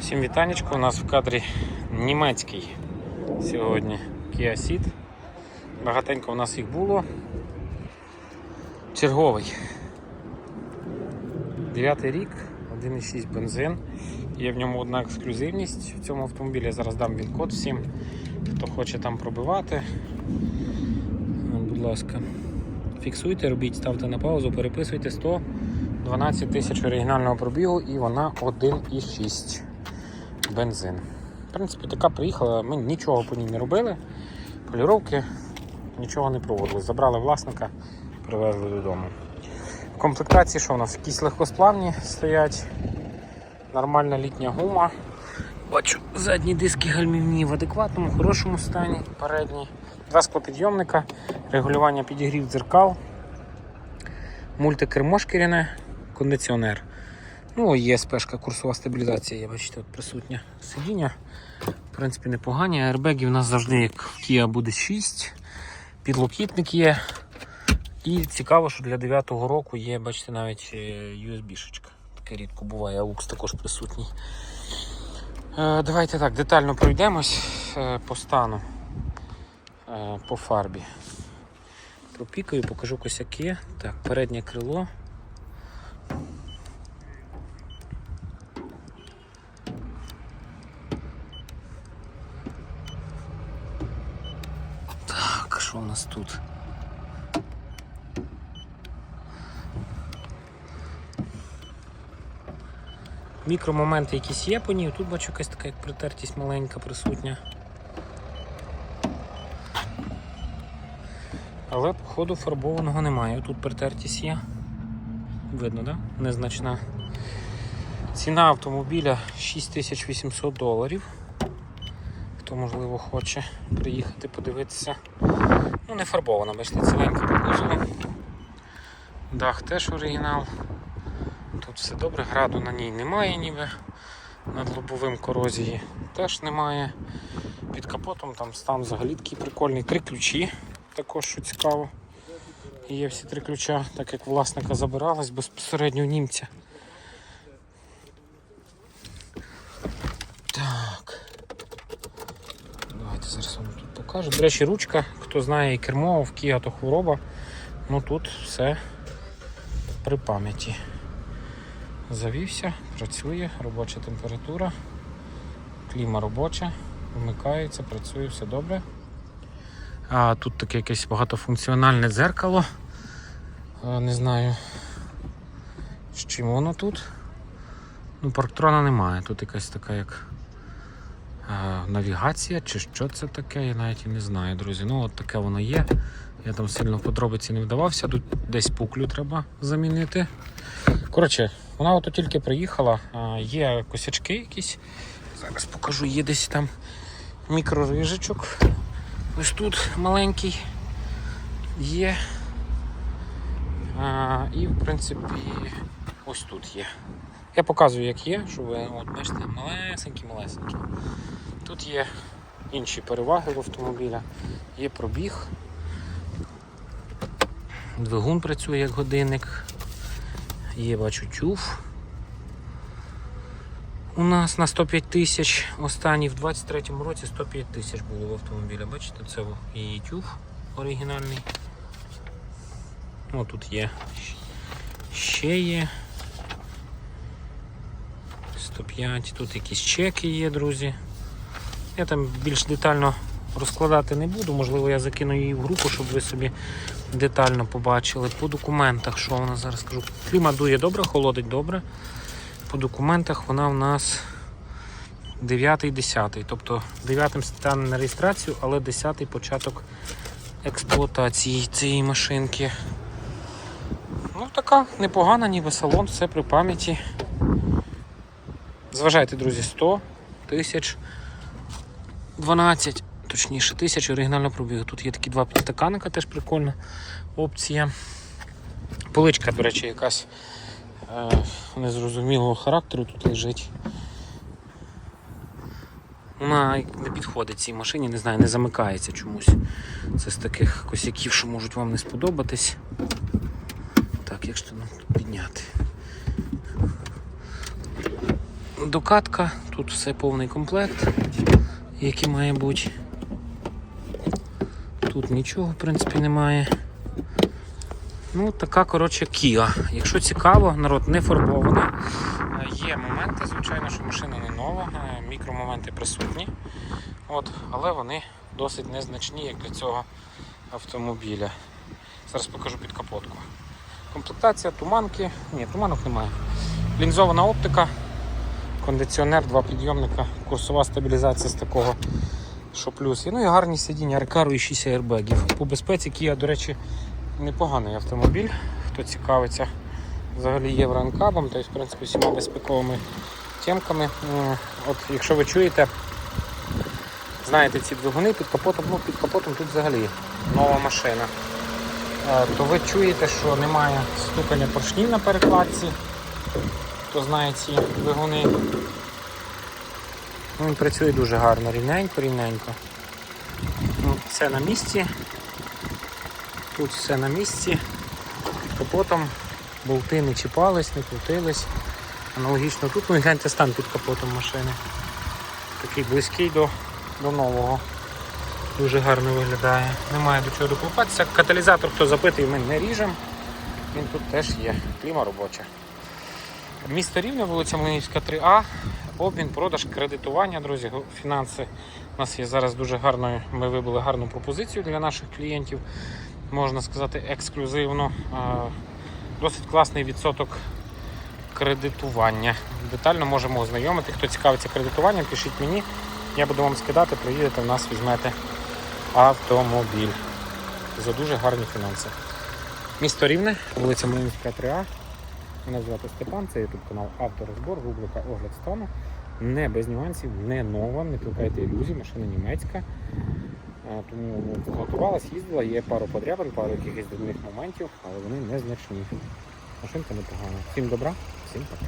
Всім вітанечко, у нас в кадрі німецький сьогодні Kia Ceed. Багатенько у нас їх було. Черговий. Дев'ятий рік, 1,6 бензин. Є в ньому одна ексклюзивність в цьому автомобілі. Я зараз дам він код всім, хто хоче там пробивати. Будь ласка, фіксуйте, робіть, ставте на паузу, переписуйте 112 тисяч оригінального пробігу і вона 1,6 бензин. В принципі, така приїхала, ми нічого по ній не робили, поліровки, нічого не проводили. Забрали власника, привезли додому. В комплектації що у нас? Якісь легкосплавні стоять, нормальна літня гума. Бачу, задні диски гальмівні в адекватному, хорошому стані, передні. Два склопідйомника, регулювання підігрів дзеркал, мультикермо шкіряне, кондиціонер. Ну, є спешка курсова стабілізація, я бачите, от присутня сидіння. В принципі, непогані. Аербегів у нас завжди, як в Kia, буде 6. Підлокітник є. І цікаво, що для 9-го року є, бачите, навіть е, USB-шечка. Таке рідко буває, AUX також присутній. Е, Давайте так, детально пройдемось е, по стану, е, по фарбі. Пропікаю, покажу косяки. Так, переднє крило. Так, що у нас тут? Мікромоменти якісь є по ній. Тут бачу якась така як притертість маленька присутня. Але походу фарбованого немає. Тут притертість є. Видно? Да? Незначна. Ціна автомобіля 6800 доларів. Хто можливо хоче приїхати подивитися. Ну, не фарбована, бачите, ціленька по. Дах теж оригінал. Тут все добре, граду на ній немає ніби. Над лобовим корозії теж немає. Під капотом там стан взагалі такий прикольний. Три ключі, також що цікаво. Є всі три ключа, так як власника забиралась безпосередньо у німця. Так. Давайте зараз вам тут покажу. До речі, ручка, хто знає і кермо в Kia, то хвороба. Ну тут все при пам'яті. Завівся, працює, робоча температура, кліма робоча, вмикається, працює, все добре. А тут таке якесь багатофункціональне дзеркало. Не знаю, з чим воно тут. Ну, парктрона немає. Тут якась така як навігація чи що це таке, я навіть і не знаю, друзі. Ну, от таке воно є. Я там сильно в подробиці не вдавався, тут десь пуклю треба замінити. Коротше, вона от тільки приїхала, є косячки якісь. Зараз покажу, є десь там мікрорижичок. Ось тут маленький є. А, і в принципі ось тут є. Я показую, як є, що ви от, бачите, малесенькі-малесенькі. Тут є інші переваги в автомобіля, є пробіг. Двигун працює як годинник. Є, бачу, тюф. У нас на 105 тисяч. Останній в 23-му році 105 тисяч було в автомобіля. Бачите, це її тюф оригінальний. О, тут є. Ще є. 105. Тут якісь чеки є, друзі. Я там більш детально розкладати не буду, можливо, я закину її в групу, щоб ви собі детально побачили. По документах, що вона зараз скажу. Кліма дує добре, холодить добре. По документах вона в нас 9-10. Тобто 9 стане на реєстрацію, але 10 початок експлуатації цієї машинки. Ну, така непогана, ніби салон, все при пам'яті. Зважайте, друзі, 100 тисяч 12, точніше, тисяч оригінального пробігу. Тут є такі два підстаканника, теж прикольна опція. Поличка, до речі, якась е, незрозумілого характеру тут лежить. Вона не підходить цій машині, не знаю, не замикається чомусь. Це з таких косяків, що можуть вам не сподобатись. Так, як ж то нам тут підняти? докатка, тут все повний комплект, який має бути. Тут нічого, в принципі, немає. Ну, така, коротше, Kia. Якщо цікаво, народ не фарбований. Е, Є моменти, звичайно, що машина не нова, е, мікромоменти присутні. От, але вони досить незначні, як для цього автомобіля. Зараз покажу під капотку. Комплектація, туманки. Ні, туманок немає. Лінзована оптика, кондиціонер, два підйомника, курсова стабілізація з такого, що плюс. І, Ну і гарні сидіння Recaro і 6 аербегів. По безпеці Kia, до речі, непоганий автомобіль, хто цікавиться взагалі євроанкабом, тобто, в принципі, всіма безпековими темками. От, якщо ви чуєте, знаєте ці двигуни під капотом, ну під капотом тут взагалі нова машина. Е, То ви чуєте, що немає стукання поршнів на перекладці. Хто знає ці двигуни. Ну, Він працює дуже гарно, рівненько, рівненько. Ну, Все на місці. Тут все на місці. Капотом болти не чіпались, не крутились. Аналогічно тут, ну і гляньте стан під капотом машини. Такий близький до, до нового. Дуже гарно виглядає. Немає до чого докупатися. Каталізатор, хто запитує, ми не ріжемо. Він тут теж є. Кліма робоча. Місто Рівне, вулиця Млинівська 3А. Обмін, продаж, кредитування, друзі, фінанси. У нас є зараз дуже гарною. Ми вибили гарну пропозицію для наших клієнтів. Можна сказати, ексклюзивно. Досить класний відсоток кредитування. Детально можемо ознайомити. Хто цікавиться кредитуванням, пишіть мені. Я буду вам скидати, приїдете в нас, візьмете автомобіль за дуже гарні фінанси. Місто Рівне, вулиця Млинська 3А. Мене звати Степан, це ютуб канал Авторозбор, рубрика Огляд стану. Не без нюансів, не нова, не плекайте ілюзій, машина німецька. Тому готувалась, їздила, є пару подрябин, пару якихось дрібних моментів, але вони незначні. Машинка непогана. Всім добра, всім пока.